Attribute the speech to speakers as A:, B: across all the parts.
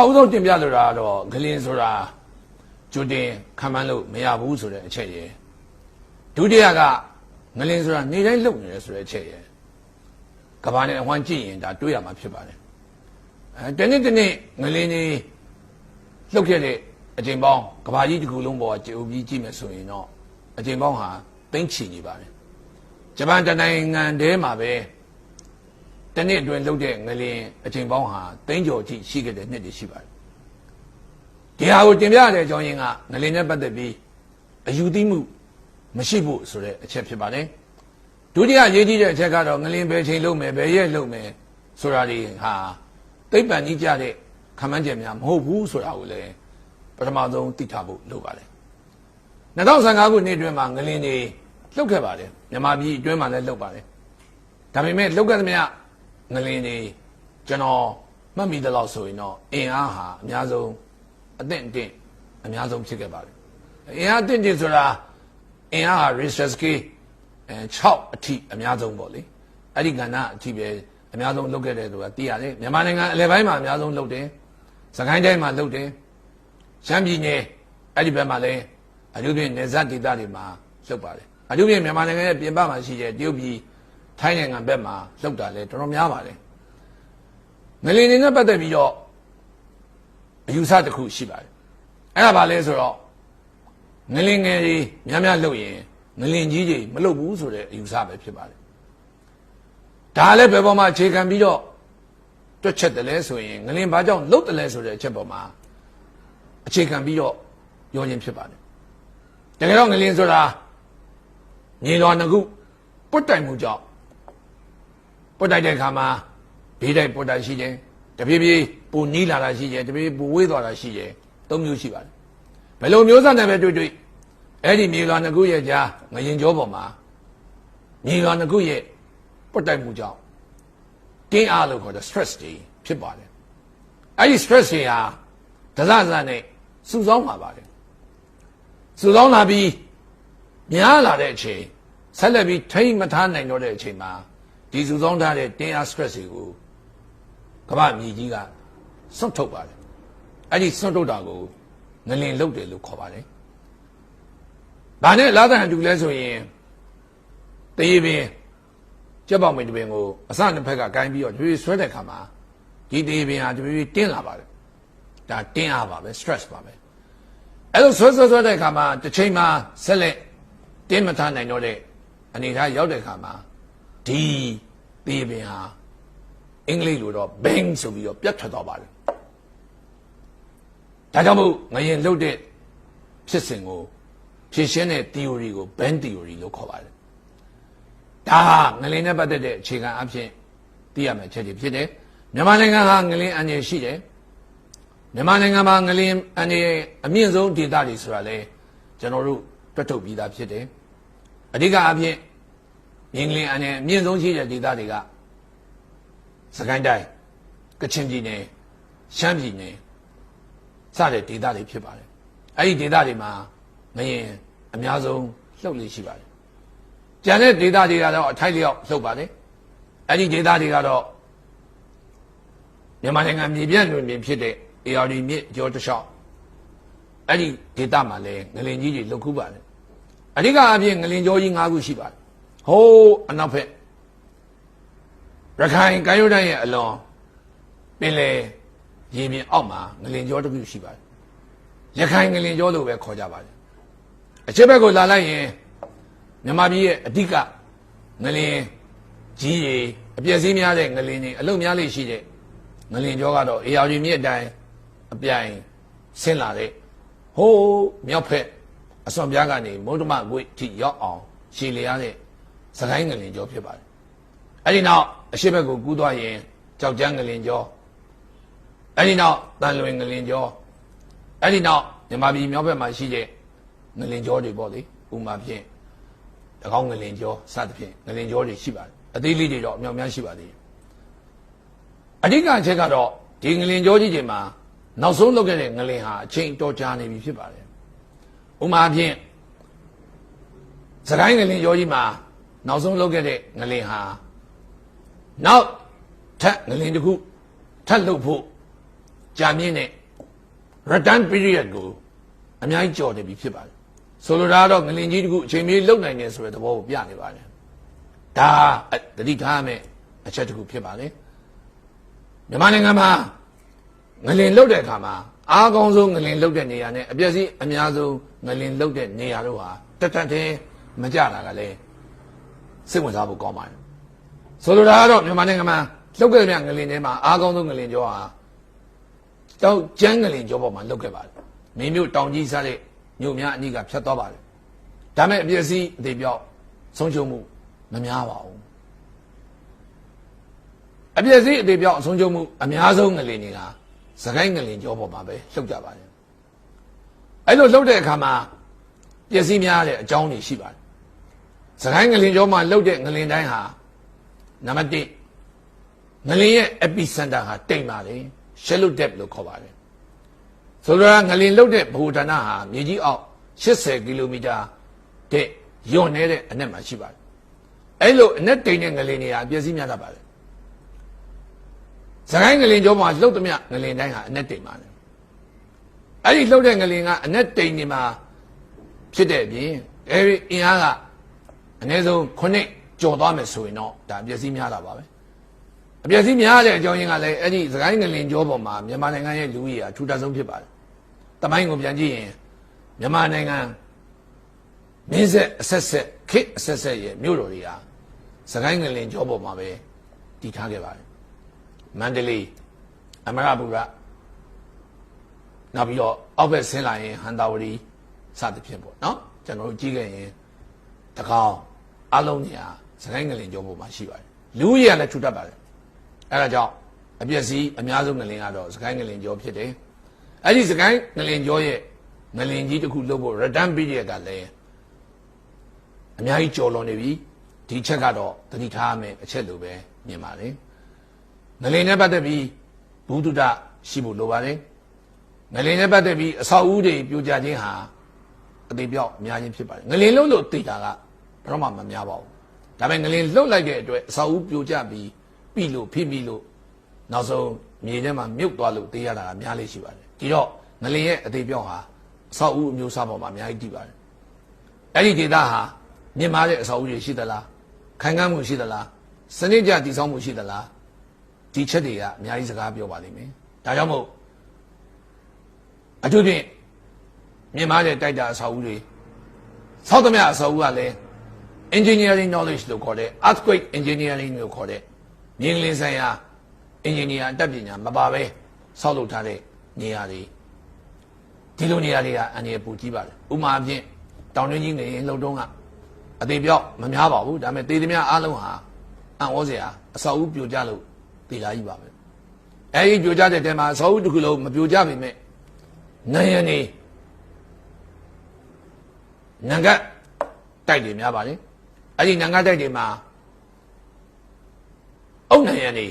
A: အဦးဆုံးတင်ပြလိုတာကတော့ဂလင်းဆိုတာကျွတင်ခံမှန်းလို့မရဘူးဆိုတဲ့အချက်ရယ်ဒုတိယကငလင်းဆိုတာနေတိုင်းလုံနေတယ်ဆိုတဲ့အချက်ရယ်ကဘာနဲ့အဝမ်းကြည့်ရင်ဒါတွေးရမှာဖြစ်ပါတယ်အဲတနေ့တနေ့ငလင်းကြီးလှုပ်ခဲ့တဲ့အချိန်ပေါင်းကဘာကြီးတစ်ခုလုံးပေါ်ကကြေအုပ်ပြီးကြည့်မယ်ဆိုရင်တော့အချိန်ပေါင်းဟာသိမ့်ချီနေပါတယ်ဂျပန်တနိုင်ငံတည်းမှာပဲ တနေ့အတွင်းလှုပ်တဲ့ငလင်းအချိန်ပေါင်းဟာသိမ့်ကျော်ကြည့်ရှိခဲ့တဲ့နှစ်တွေရှိပါတယ်ဒီဟာကိုတင်ပြရတဲ့အကြောင်းရင်းကငလင်းနဲ့ပတ်သက်ပြီးအယူသိမှုမရှိဖို့ဆိုတဲ့အချက်ဖြစ်ပါတယ်ဒုတိယရေးကြီးတဲ့အချက်ကတော့ငလင်းဘယ်ချိန်လုံးမယ်ဘယ်ရက်လုံးမယ်ဆိုတာတွေဟာသိပ္ပံကြီးကြတဲ့ခံမှန်းချက်များမဟုတ်ဘူးဆိုတာကိုလည်းပထမဆုံးသိထားဖို့လိုပါတယ်2015ခုနှစ်အတွင်းမှာငလင်းတွေလှုပ်ခဲ့ပါတယ်မြန်မာပြည်အတွင်းမှာလည်းလှုပ်ပါတယ်ဒါပေမဲ့လှုပ်ခဲ့သမျှ ငလင်းတွေကျွန်တော်မှတ်မိသလောက်ဆိုရင်တော့အင်အားဟာအများဆုံးအသင့်အတင့်အများဆုံးဖြစ်ခဲ့ပါတယ်အင်အားအသင့်အတင့်ဆိုတာအင်အားဟာ Richter scale အဲ6အထိအများဆုံးပေါ့လေအဲ့ဒီကဏ္ဍအထိပဲအများဆုံးလုပ်ခဲ့တယ်ဆိုတာသိရတယ်မြန်မာနိုင်ငံအလယ်ပိုင်းမှာအများဆုံးလုပ်တယ်စကိုင်းတိုင်းမှာလုပ်တယ်ရှမ်းပြည်နယ်အဲ့ဒီဘက်မှာလည်းအထူးဖြင့်နေဇတ်ဒေသတွေမှာလုပ်ပါတယ်အထူးဖြင့်မြန်မာနိုင်ငံရဲ့ပြင်ပမှာရှိတဲ့တရုတ်ပြည် ထိုင်းနိုင်ငံဘက်မှာလုပ်တာလည်းတော်တော်များပါတယ်ငလင်နေနဲ့ပတ်သက်ပြီးတော့အယူဆတစ်ခုရှိပါတယ်အဲ့ဒါဘာလဲဆိုတော့ငလင်ငယ်ကြီးများများလုပ်ရင်ငလင်ကြီးကြီးမလုပ်ဘူးဆိုတဲ့အယူဆပဲဖြစ်ပါတယ်ဒါလည်းဘယ်ပေါ်မှာအခြေခံပြီးတော့တွက်ချက်တယ်လဲဆိုရင်ငလင်ဘာကြောင့်လုပ်တယ်လဲဆိုတဲ့အချက်ပေါ်မှာအခြေခံပြီးတော့ပြောခြင်းဖြစ်ပါတယ်တကယ်တော့ငလင်ဆိုတာမြေတော်နှစ်ခုပုတ်တိုင်မှုကြောင့် ပုတ်တိုက်တဲ့အခါမှာဘေးတိုက်ပုတ်တိုက်ရှိတယ်တပြေးပြေးပူနီးလာတာရှိတယ်တပြေးပြေးပူဝေးသွားတာရှိတယ်သုံးမျိုးရှိပါတယ်ဘယ်လိုမျိုးစနဲ့ပဲတွေ့တွေ့အဲ့ဒီမြေတော်နှစ်ခုရဲ့ကြားငရင်ကြောပေါ်မှာမြေတော်နှစ်ခုရဲ့ပုတ်တိုက်မှုကြောင့်တင်းအားလို့ခေါ်တဲ့ stress တွေဖြစ်ပါတယ်အဲ့ဒီ stress တွေဟာဒဇဇနဲ့စုဆောင်းပါပါတယ်စုဆောင်းလာပြီးများလာတဲ့အချိန်ဆက်လက်ပြီးထိမ့်မထားနိုင်တော့တဲ့အချိန်မှာ ဒီစုဆောင်းထားတဲ့တင်းအား stress တွေကိုကမ္ဘာမြေကြီးကစွန့်ထုတ်ပါတယ်အဲ့ဒီစွန့်ထုတ်တာကိုငလင်လုတ်တယ်လို့ခေါ်ပါတယ်။ဒါနဲ့လာသံတူလဲဆိုရင်တရေပင်ကြက်ပေါင်မင်းတပင်ကိုအစနှစ်ဖက်ကကိုင်းပြီးတော့ကျွေးဆွဲတဲ့ခါမှာဒီတရေပင်ဟာကျွေးတင်းလာပါတယ်။ဒါတင်းအားပါပဲ stress ပါပဲ။အဲ့လိုဆွဲဆွဲဆွဲတဲ့ခါမှာတစ်ချိန်မှာဆက်လက်တင်းမထားနိုင်တော့တဲ့အနေအထားရောက်တဲ့ခါမှာ ဒီတရေပင်ဟာအင်္ဂလိပ်လိုတော့ bang ဆိုပြီးတော့ပြတ်ထွက်သွားပါတယ်ဒါကြောင့်မို့ငရင်လှုပ်တဲ့ဖြစ်စဉ်ကိုဖြည့်ရှင်းတဲ့ theory ကို band theory လို့ခေါ်ပါတယ်ဒါဟာငလင်းနဲ့ပတ်သက်တဲ့အခြေခံအဖြစ်သိရမယ့်အချက်တွေဖြစ်တယ်မြန်မာနိုင်ငံဟာငလင်းအန်ရရှိတယ်မြန်မာနိုင်ငံမှာငလင်းအန်ရအမြင့်ဆုံးဒေသတွေဆိုတာလဲကျွန်တော်တို့တွက်ထုတ်ပြီးသားဖြစ်တယ်အဓိကအဖြစ် ငလင်းအန်ရအမြင့်ဆုံးရှိတဲ့ဒေသတွေကစကိုင်းတိုင်းကချင်ပြည်နယ်ရှမ်းပြည်နယ်စတဲ့ဒေသတွေဖြစ်ပါတယ်အဲ့ဒီဒေသတွေမှာငရင်အများဆုံးလှုပ်လေးရှိပါတယ်ကျန်တဲ့ဒေသတွေကတော့အထိုက်လျောက်လှုပ်ပါတယ်အဲ့ဒီဒေသတွေကတော့မြန်မာနိုင်ငံမြေပြန့်လွင်ပြင်ဖြစ်တဲ့ ARD မြစ်ကျော်တစ်လျှောက်အဲ့ဒီဒေသမှာလည်းငလင်ကြီးတွေလှုပ်ခုပါတယ်အဓိကအပြင်ငလင်ကျော်ကြီး၅ခုရှိပါတယ် ဟိုးအနောက်ဖက်ရခိုင်ကမ်းရိုးတန်းရဲ့အလွန်ပင်လေရေပြင်အောက်မှာငလင်ကျောတစ်ခုရှိပါတယ်ရခိုင်ငလင်ကျောလို့ပဲခေါ်ကြပါတယ်အချက်ဘက်ကိုလာလိုက်ရင်မြန်မာပြည်ရဲ့အဓိကငလင်ကြီးရေအပြည့်စည်းများတဲ့ငလင်တွေအလုံများလေးရှိတဲ့ငလင်ကျောကတော့အေယာရီမြစ်အတိုင်းအပြိုင်ဆင်းလာတဲ့ဟိုးမြောက်ဖက်အစွန်ပြားကနေမုဒ္ဓမကွေ့ထိရောက်အောင်ရှည်လျားတဲ့ စကိုင်းငလင်ကျောဖြစ်ပါတယ်အဲ့ဒီနောက်အရှိဘက်ကိုကူးသွားရင်ကြောက်ကြမ်းငလင်ကျောအဲ့ဒီနောက်တန်လွင်ငလင်ကျောအဲ့ဒီနောက်မြန်မာပြည်မြောက်ဘက်မှာရှိတဲ့ငလင်ကျောတွေပေါ့လေဥမာဖြင့်တကောင်းငလင်ကျောစသဖြင့်ငလင်ကျောတွေရှိပါတယ်အသေးလေးတွေတော့အများများရှိပါသေးတယ်အဓိကအချက်ကတော့ဒီငလင်ကျောကြီးတွေမှာနောက်ဆုံးလုပ်ခဲ့တဲ့ငလင်ဟာအချိန်တော်ကြာနေပြီဖြစ်ပါတယ်ဥမာဖြင့်စကိုင်းငလင်ကျောကြီးမှာ နောက်ဆုံးလုပ်ခဲ့တဲ့ငလင်ဟာနောက်ထပ်ငလင်တစ်ခုထပ်လုပ်ဖို့ကြာမြင့်တဲ့ return period ကိုအများကြီးကြော်နေပြီဖြစ်ပါတယ်ဆိုလိုတာကတော့ငလင်ကြီးတခုအချိန်မီလုံနိုင်တယ်ဆိုတဲ့သဘောကိုပြနေပါတယ်ဒါတတိထားမယ်အချက်တစ်ခုဖြစ်ပါတယ်မြန်မာနိုင်ငံမှာငလင်လုတ်တဲ့အခါမှာအားကောင်းဆုံးငလင်လုတ်တဲ့နေရာနဲ့အပြည့်စည်းအများဆုံးငလင်လုတ်တဲ့နေရာတို့ဟာတက်တက်သေးမကြတာကလည်း စိတ်ဝင်စားဖို့ကောင်းပါတယ်ဆိုလိုတာကတော့မြန်မာနိုင်ငံမှာလုတ်ခဲ့တဲ့ငလင်ထဲမှာအားကောင်းဆုံးငလင်ကျော်ဟာတောက်ကျန်းငလင်ကျော်ပေါ်မှာလုတ်ခဲ့ပါတယ်မင်းမျိုးတောင်ကြီးစားတဲ့မြို့များအနီးကဖြတ်သွားပါတယ်ဒါမဲ့အပြည့်စည်းအသေးပြောက်ဆုံးရှုံးမှုမများပါဘူးအပြည့်စည်းအသေးပြောက်အဆုံးရှုံးမှုအများဆုံးငလင်တွေကစကိုင်းငလင်ကျော်ပေါ်မှာပဲလှုပ်ကြပါတယ်အဲ့လိုလှုပ်တဲ့အခါမှာပျက်စီးများတဲ့အကြောင်းတွေရှိပါတယ် စကိုင်းငလင်ကျော်မှာလှုပ်တဲ့ငလင်တိုင်းဟာနံပါတ်1ငလင်ရဲ့ epicenter ဟာတိမ်ပါတယ် shallow depth လို့ခေါ်ပါတယ်ဆိုတော့ငလင်လှုပ်တဲ့ဗဟိုဌာနဟာမြေကြီးအောက်80ကီလိုမီတာတဲ့ယွန်နေတဲ့အနက်မှာရှိပါတယ်အဲ့လိုအနက်တိမ်တဲ့ငလင်တွေဟာပျက်စီးများတတ်ပါတယ်စကိုင်းငလင်ကျော်မှာလှုပ်သမျှငလင်တိုင်းဟာအနက်တိမ်ပါတယ်အဲ့ဒီလှုပ်တဲ့ငလင်ကအနက်တိမ်နေမှာဖြစ်တဲ့အပြင်အဲဒီအင်အားက အနည်းဆုံး9ကျော်သွားမယ်ဆိုရင်တော့ဒါပျက်စီးများတာပါပဲအပျက်စီးများတဲ့အကြောင်းရင်းကလည်းအဲ့ဒီစကိုင်းငလင်ကျော်ပေါ်မှာမြန်မာနိုင်ငံရဲ့လူကြီးအထူးတဆုံးဖြစ်ပါတယ်တမိုင်းကိုပြန်ကြည့်ရင်မြန်မာနိုင်ငံမင်းဆက်အဆက်ဆက်ခေတ်အဆက်ဆက်ရဲ့မြို့တော်တွေကစကိုင်းငလင်ကျော်ပေါ်မှာပဲတည်ထားခဲ့ပါတယ်မန္တလေးအမရပူရနောက်ပြီးတော့အောက်ဘက်ဆင်းလာရင်ဟန်တာဝတီစသဖြင့်ပေါ့နော်ကျွန်တော်တို့ကြည့်ခဲ့ရင်တကောင်း အလုံးညာစကိုင်းငလင်ကျော်ပေါ်မှာရှိပါတယ်လူကြီးကလည်းထူတတ်ပါတယ်အဲဒါကြောင့်အပျက်စီးအများဆုံးငလင်ကတော့စကိုင်းငလင်ကျော်ဖြစ်တယ်အဲ့ဒီစကိုင်းငလင်ကျော်ရဲ့ငလင်ကြီးတစ်ခုလုပ်ဖို့ return period ကလည်းအများကြီးကြော်လွန်နေပြီဒီချက်ကတော့သတိထားရမယ်အချက်လိုပဲမြင်ပါတယ်ငလင်နဲ့ပတ်သက်ပြီးဘုဒ္ဓတရှိဖို့လိုပါတယ်ငလင်နဲ့ပတ်သက်ပြီးအဆောက်အဦတွေပြိုကျခြင်းဟာအသေးပြောက်အများကြီးဖြစ်ပါတယ်ငလင်လုံးလို့သိတာကဘယ် တော့မှမများပါဘူးဒါပေမဲ့ငလင်လှုပ်လိုက်တဲ့အတွက်အဆောက်အဦပြိုကျပြီးပြီလို့ဖိမိလို့နောက်ဆုံးမြေထဲမှာမြုပ်သွားလို့သိရတာကများလေးရှိပါတယ်ဒီတော့ငလင်ရဲ့အသေးပြောက်ဟာအဆောက်အဦအမျိုးအစားပေါ်မှာအများကြီးတည်ပါတယ်အဲ့ဒီဒေသဟာမြင့်မားတဲ့အဆောက်အဦတွေရှိသလားခိုင်ခန့်မှုရှိသလားစနစ်ကျတည်ဆောက်မှုရှိသလားဒီချက်တွေကအများကြီးစကားပြောပါလိမ့်မယ်ဒါကြောင့်မို့အထူးဖြင့်မြင့်မားတဲ့တိုက်တာအဆောက်အဦတွေဆောက်သမျှအဆောက်အဦကလည်း engineering knowledge လို့ခေါ်တဲ့ earthquake engineering လို့ခေါ်တဲ့မြင်းလင်းဆိုင်ရာ engineer အတတ်ပညာမပါပဲဆောက်လုပ်ထားတဲ့နေရာတွေဒီလိုနေရာတွေကအန္တရာယ်ပူကြီးပါတယ်ဥမာအဖြစ်တောင်တွင်းကြီးနေရင်လှုပ်တုံးကအသေးပြောက်မများပါဘူးဒါပေမဲ့သေသမျှအားလုံးဟာအံ့ဩစရာအဆောက်အဦပြိုကျလို့သေတာကြီးပါပဲအဲဒီပြိုကျတဲ့တဲမှာအဆောက်အဦတစ်ခုလုံးမပြိုကျပေမဲ့နိုင်ရနေနံကတ်တိုက်တွေများပါလေ အဲ့ဒီနံကတ်တိုက်တွေမှာအုံနိုင်ရနေ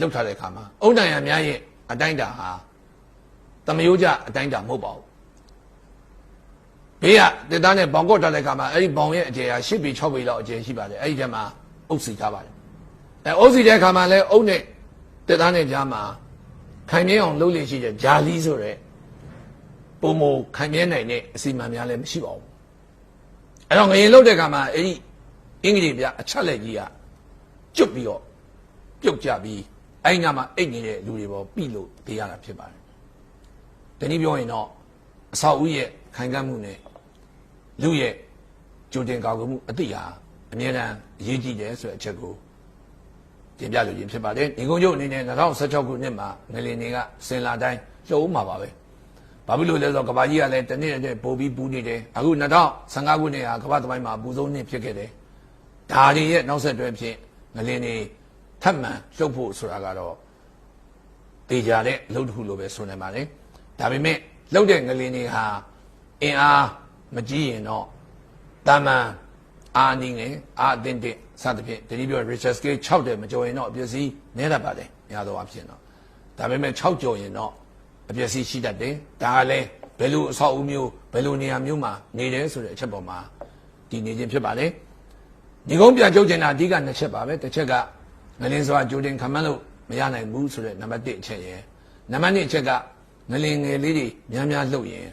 A: လောက်ထားတဲ့အခါမှာအုံနိုင်ရများရဲ့အတိုင်းတာဟာတမယိုးကြအတိုင်းတာမဟုတ်ပါဘူးဘေးကတက်သားနဲ့ဘောင်ကော့ထားတဲ့အခါမှာအဲ့ဒီဘောင်ရဲ့အကျယ်ဟာ၈ပေ6ပေလောက်အကျယ်ရှိပါတယ်အဲ့ဒီထဲမှာအုပ်စီထားပါတယ်အဲအုပ်စီတဲ့အခါမှာလည်းအုပ်နဲ့တက်သားနဲ့ကြားမှာခိုင်မြဲအောင်လုပ်လို့ရှိတဲ့ဂျာလီဆိုတဲ့ပုံမခိုင်မြဲနိုင်တဲ့အစီအမံများလည်းမရှိပါဘူးအဲ့တော့ငရင်လုတ်တဲ့ခါမှာအဲ့ဒီ အင်္ဂလိပ်ပြအချက်လက်ကြီးကကျွတ်ပြီးတော့ပြုတ်ကြပြီးအဲ့ဒီညမှာအိတ်နေတဲ့လူတွေပေါ်ပြီလို့သိရတာဖြစ်ပါတယ်။တနည်းပြောရင်တော့အဆောက်အဦရဲ့ခိုင်ခံ့မှုနဲ့လူရဲ့ကြိုတင်ကာကွယ်မှုအတိဟာအမြဲတမ်းအရေးကြီးတယ်ဆိုတဲ့အချက်ကိုတင်ပြလို့ရင်းဖြစ်ပါတယ်။ဒီကုန်းကျုပ်အနေနဲ့2016ခုနှစ်မှာငလင်တွေကစင်လာတိုင်းလှုပ်မှာပါပဲ။ဘာဖြစ်လို့လဲဆိုတော့ကဘာကြီးကလည်းတနေ့တည်းပိုပြီးပူနေတယ်။အခု2015ခုနှစ်ဟာကမ္ဘာသမိုင်းမှာအပူဆုံးနှစ်ဖြစ်ခဲ့တယ်။ ဒါတွေရဲ့နောက်ဆက်တွဲဖြင့်ငလင်တွေထပ်မံလှုပ်ဖို့ဆိုတာကတော့တေချာတဲ့အလုပ်တစ်ခုလိုပဲဆိုနေပါလေဒါပေမဲ့လှုပ်တဲ့ငလင်တွေဟာအင်အားမကြီးရင်တော့တာမန်အာနေငယ်အာအတင်းတင်းစသဖြင့်တတိပြော Richard scale 6တဲ့မကျော်ရင်တော့အပျက်စီးနည်းတတ်ပါတယ်များသောအားဖြင့်တော့ဒါပေမဲ့6ကျော်ရင်တော့အပျက်စီးရှိတတ်တယ်ဒါကလည်းဘယ်လိုအဆောက်အဦမျိုးဘယ်လိုနေရာမျိုးမှာနေတယ်ဆိုတဲ့အချက်ပေါ်မှာတည်နေခြင်းဖြစ်ပါတ ယ်ဒီကုန်းပြန်ကြုတ်ကျင်တာအဓိကနှစ်ချက်ပါပဲတစ်ချက်ကငလင်းစွာကြိုတင်ခံမှန်းလို့မရနိုင်ဘူးဆိုတဲ့နံပါတ်1အချက်ရယ်နနံပါတ်1အချက်ကငလင်ငယ်လေးတွေများများလှုပ်ရင်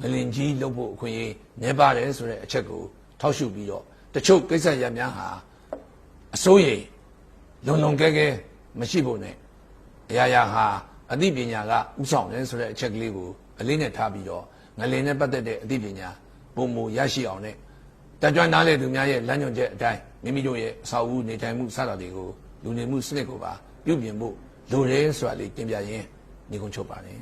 A: ငလင်ကြီးလှုပ်ဖို့အခွင့်အရေးနည်းပါတယ်ဆိုတဲ့အချက်ကိုထောက်ရှုပြီးတော့တချို့ကိစ္စရပ်များဟာအစိုးရလုံလုံကဲကဲမရှိဖို့ ਨੇ အရာရာဟာအသိပညာကဥဆောင်တယ်ဆိုတဲ့အချက်ကလေးကိုအလေးနဲ့ထားပြီးတော့ငလင်နဲ့ပတ်သက်တဲ့အသိပညာပုံမူရရှိအောင် ਨੇ တက်ကြွနားလေသူများရဲ့လမ်းညွှန်ချက်အတိုင်းမိမိတို့ရဲ့အဆောက်အဦနေထိုင်မှုစတာတွေကိုလူနေမှုစနစ်ကိုပါပြုပြင်ဖို့လိုတယ်ဆိုတာလေးတင်ပြရင်းညီကုန်းချုပ်ပါတယ်